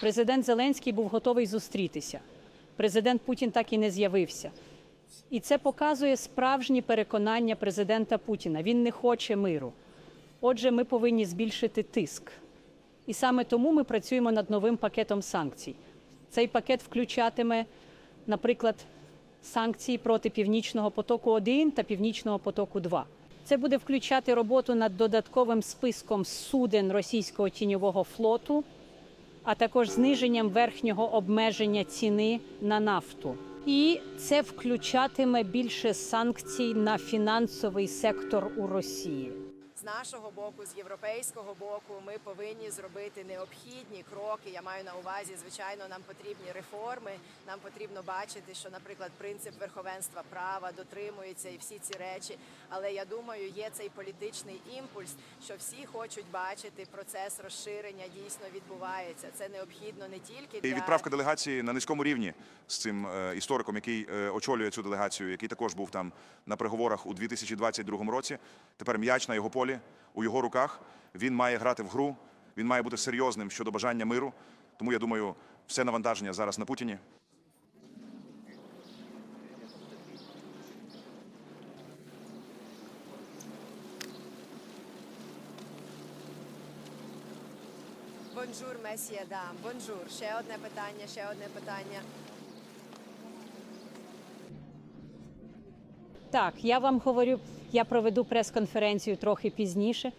Президент Зеленський був готовий зустрітися. Президент Путін так і не з'явився. І це показує справжні переконання президента Путіна. Він не хоче миру. Отже, ми повинні збільшити тиск. І саме тому ми працюємо над новим пакетом санкцій. Цей пакет включатиме, наприклад, санкції проти Північного потоку 1 та Північного потоку 2. Це буде включати роботу над додатковим списком суден російського тіньового флоту, а також зниженням верхнього обмеження ціни на нафту. І це включатиме більше санкцій на фінансовий сектор у Росії. Нашого боку, з європейського боку, ми повинні зробити необхідні кроки. Я маю на увазі, звичайно, нам потрібні реформи. Нам потрібно бачити, що, наприклад, принцип верховенства права дотримується і всі ці речі. Але я думаю, є цей політичний імпульс, що всі хочуть бачити процес розширення дійсно відбувається. Це необхідно не тільки І для відправка делегації на низькому рівні з цим е, істориком, який е, очолює цю делегацію, який також був там на переговорах у 2022 році. Тепер м'яч на його полі, у його руках. Він має грати в гру, він має бути серйозним щодо бажання миру. Тому я думаю, все навантаження зараз на Путіні. бонжур, месьє дам. Бонжур. Ще одне питання, ще одне питання. Так, я вам говорю, я проведу прес-конференцію трохи пізніше.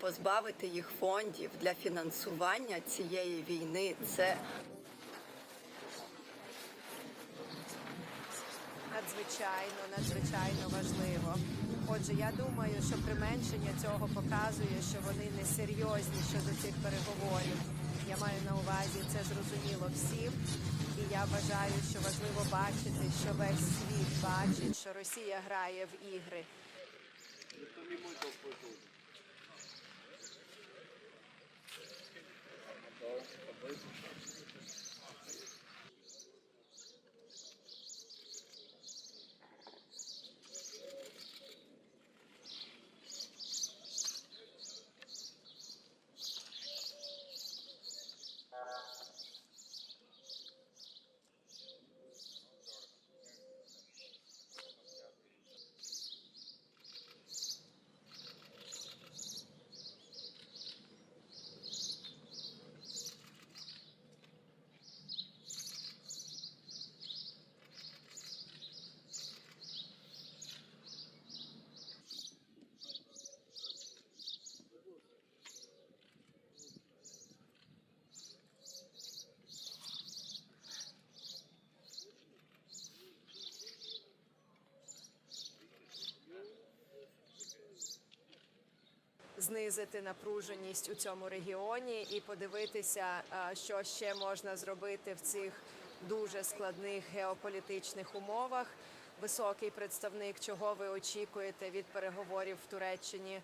Позбавити їх фондів для фінансування цієї війни це Надзвичайно, надзвичайно важливо. Отже, я думаю, що применшення цього показує, що вони не серйозні щодо цих переговорів. Я маю на увазі це зрозуміло всім. І я вважаю, що важливо бачити, що весь світ бачить, що Росія грає в ігри. Знизити напруженість у цьому регіоні і подивитися, е, що ще можна зробити в цих дуже складних геополітичних умовах. Високий представник, чого ви очікуєте від переговорів в Туреччині?